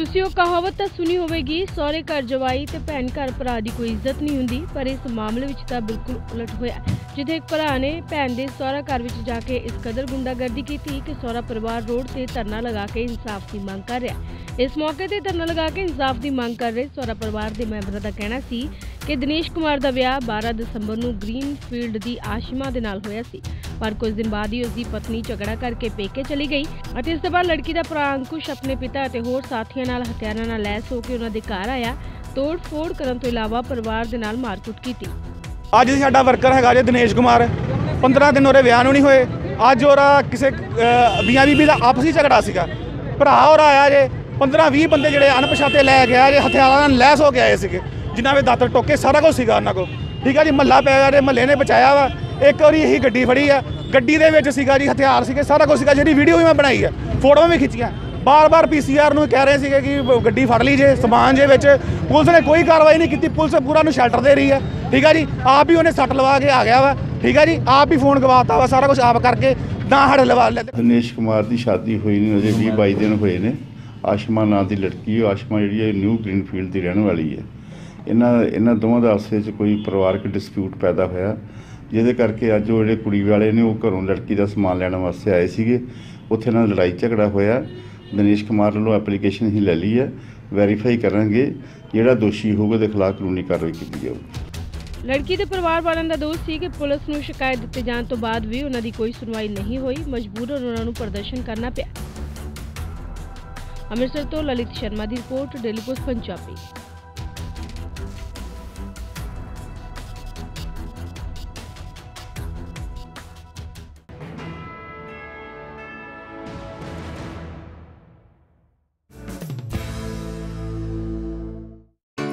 ਤੁਸੀਂ ਉਹ ਕਹਾਵਤ ਤਾਂ ਸੁਣੀ ਹੋਵੇਗੀ, ਸਹੁਰੇ ਘਰ ਜਵਾਈ ਤੇ ਭੈਣ ਘਰ ਭਰਾ ਦੀ ਕੋਈ ਇੱਜ਼ਤ ਨਹੀਂ ਹੁੰਦੀ, ਪਰ ਇਸ ਮਾਮਲੇ ਵਿੱਚ ਤਾਂ ਬਿਲਕੁਲ ਉਲਟ ਹੋਇਆ। ਜਿੱਥੇ ਇੱਕ ਭਰਾ ਨੇ ਭੈਣ ਦੇ ਸਹੁਰਾ ਘਰ ਵਿੱਚ ਜਾ ਕੇ ਇਸ ਕਦਰ ਗੁੰਡਾਗਰਦੀ ਕੀਤੀ ਕਿ ਸਹੁਰਾ ਪਰਿਵਾਰ ਰੋਡ ਤੇ ਧਰਨਾ ਲਗਾ ਕੇ ਇਨਸਾਫ ਦੀ ਮੰਗ ਕਰ ਰਿਹਾ। ਇਸ ਮੌਕੇ ਤੇ ਧਰਨਾ ਲਗਾ ਕੇ ਇਨਸਾਫ ਦੀ ਮੰਗ ਕਰ ਰਹੇ ਸਹੁਰਾ ਪਰਿਵਾਰ ਦੇ ਮੈਂਬਰਾਂ ਦਾ ਕਹਿਣਾ ਸੀ ਕਿ ਦਿਨੇਸ਼ ਕੁਮਾਰ ਦਾ ਵਿਆਹ 12 ਦਸੰਬਰ ਨੂੰ ਗ੍ਰੀਨ ਫੀਲਡ ਦੀ ਆਸ਼ਿਮਾ ਦੇ ਨਾਲ ਹੋਇਆ ਸੀ। ਪਰ ਕੁਝ ਦਿਨ ਬਾਅਦ ਹੀ ਉਸ ਦੀ ਪਤਨੀ ਝਗੜਾ ਕਰਕੇ ਪੇਕੇ ਚਲੀ ਗਈ ਅਤੇ ਇਸ ਤੋਂ ਬਾਅਦ ਲੜਕੀ ਦਾ ਭਰਾ ਅੰਕੁਸ਼ ਆਪਣੇ ਪਿਤਾ ਅਤੇ ਹੋਰ ਸਾਥੀਆਂ ਨਾਲ ਹਥਿਆਰਾਂ ਨਾਲ ਲੈਸ ਹੋ ਕੇ ਉਹਨਾਂ ਦੇ ਘਰ ਆਇਆ ਤੋੜ ਫੋੜ ਕਰਨ ਤੋਂ ਇਲਾਵਾ ਪਰਿਵਾਰ ਦੇ ਨਾਲ ਮਾਰਕੁੱਟ ਕੀਤੀ। ਅੱਜ ਸਾਡਾ ਵਰਕਰ ਹੈਗਾ ਜੇ ਦਿਨੇਸ਼ ਕੁਮਾਰ। 15 ਦਿਨ ਉਹਦੇ ਵਿਆਹ ਨੂੰ ਨਹੀਂ ਹੋਏ। ਅੱਜ ਉਹਦਾ ਕਿਸੇ ਬੀਆਂ ਬੀਬੀ ਦਾ ਆਪਸੀ ਝਗੜਾ ਸੀਗਾ। ਭਰਾ ਹੋਰ ਆਇਆ ਜੇ 15 20 ਬੰਦੇ ਜਿਹੜੇ ਅਣਪਛਾਤੇ ਲੈ ਗਿਆ ਜੇ, ਹਥਿਆਰਾਂ ਨਾਲ ਲੈਸ ਹੋ ਕੇ ਆਏ ਸੀਗੇ। ਜਿਨ੍ਹਾਂ ਵਿੱਚ ਦਾਤਰ ਟੋਕੇ ਸਾਰਾ ਕੁਝ ਸੀਗਾ ਉਹਨਾਂ ਕੋਲ। ਠੀਕ ਆ ਜੀ, ਮਹੱਲਾ ਪੈ ਗਿਆ ਜੇ ਮਹੱਲੇ ਨੇ ਬਚਾਇਆ ਵਾ। ਇੱਕ ਵਾਰੀ ਇਹੀ ਗੱਡੀ ਫੜੀ ਆ। ਗੱਡੀ ਦੇ ਵਿੱਚ ਸੀਗਾ ਜੀ, ਹਥਿਆਰ ਸੀਗੇ, ਸਾਰਾ ਕੁਝ ਸੀਗਾ। ਜਿਹੜੀ ਵੀਡੀਓ ਵੀ ਮੈਂ ਬਣਾਈ ਆ, ਫੋਟੋਆਂ ਵੀ ਖਿੱਚੀਆਂ। ਬਾਰ-ਬਾਰ ਪੀਸੀਆਰ ਨੂੰ ਕਹਿ ਰਹੇ ਸੀਗੇ ਕਿ ਗੱਡੀ ਫੜ ਲਈ ਜੇ, ਸਮਾਨ ਜੇ ਵਿੱਚ। ਪੁਲਿਸ ਨੇ ਕੋਈ ਕਾਰਵਾਈ ਨਹੀਂ ਕੀਤੀ, ਪੁਲਿਸ ਪੂਰਾ ਨੂੰ ਸ਼ੈਲਟਰ ਦੇ ਰਹੀ ਹੈ ਠੀਕ ਆ ਜੀ, ਆਪ ਹੀ ਉਹਨੇ ਸੱਟ ਲਵਾ ਕੇ ਆ ਗਿਆ ਵਾ। ਠੀਕ ਆ ਜੀ, ਆਪ ਹੀ ਫੋਨ ਗਵਾਤਾ ਵਾ, ਸਾਰਾ ਕੁਝ ਆਪ ਕਰਕੇ ਨਾ ਹੜ ਲਵਾ ਲੈ ਦਿਨੇਸ਼ ਕੁਮਾਰ ਦੀ ਸ਼ਾਦੀ ਹੋਈ ਨਹੀਂ ਅਜੇ 20 22 ਦਿਨ ਹੋਏ ਨੇ। ਆਸ਼ਮਾ ਨਾਂ ਦੀ ਲੜਕੀ ਹੈ ਆਸ਼ਮਾ ਜਿਹੜੀ ਹੈ ਨਿਊ ਗ੍ਰੀਨਫੀਲਡ ਦੀ ਰਹਿਣ ਵਾਲੀ ਹੈ ਇਹਨਾਂ ਇਹਨਾਂ ਦੋਵਾਂ ਦਾ ਆਪਸ ਵਿੱਚ ਕੋਈ ਪਰਿਵਾਰਕ ਡਿਸਪਿਊਟ ਪੈਦਾ ਹੋਇਆ। ਜਿਹਦੇ ਕਰਕੇ ਅੱਜ ਉਹ ਜਿਹੜੇ ਕੁੜੀ ਵਾਲੇ ਨੇ, ਉਹ ਘਰੋਂ ਲੜਕੀ ਦਾ ਸਮਾਨ ਲੈਣ ਵਾਸਤੇ ਆਏ ਸੀਗੇ। ਉੱਥੇ ਨਾਲ ਲੜਾਈ ਝਗੜਾ ਹੋਇਆ। ਦਿਨੇਸ਼ ਕੁਮਾਰ ਵੱਲੋਂ ਐਪਲੀਕੇਸ਼ਨ ਹੀ ਲੈ ਲਈ ਹੈ। ਵੈਰੀਫਾਈ ਕਰਾਂਗੇ ਜਿਹੜਾ ਦੋਸ਼ੀ ਹੋਊਗਾ, ਉਹਦੇ ਖਿਲਾਫ ਕਾਨੂੰਨੀ ਕਾਰਵਾਈ ਕੀਤੀ ਜਾਊਗੀ। ਲੜਕੀ ਦੇ ਪਰਿਵਾਰ ਵਾਲਿਆਂ ਦਾ ਦੋਸ਼ ਸੀ ਕਿ ਪੁਲਿਸ ਨੂੰ ਸ਼ਿਕਾਇਤ ਦਿੱਤੇ ਜਾਣ ਤੋਂ ਬਾਅਦ ਵੀ ਉਹਨਾਂ ਦੀ ਕੋਈ ਸੁਣਵਾਈ ਨਹੀਂ ਹੋਈ। ਮਜਬੂਰਨ ਉਹਨਾਂ ਨੂੰ ਪ੍ਰਦਰਸ਼ਨ ਕਰਨਾ ਪਿਆ। ਅੰਮ੍ਰਿਤਸਰ ਤੋਂ ਲਲਿਤ ਸ਼ਰਮਾ ਦੀ ਰਿਪੋਰਟ, ਡੇਲੀ ਪੋਸਟ, ਪੰਜਾਬੀ।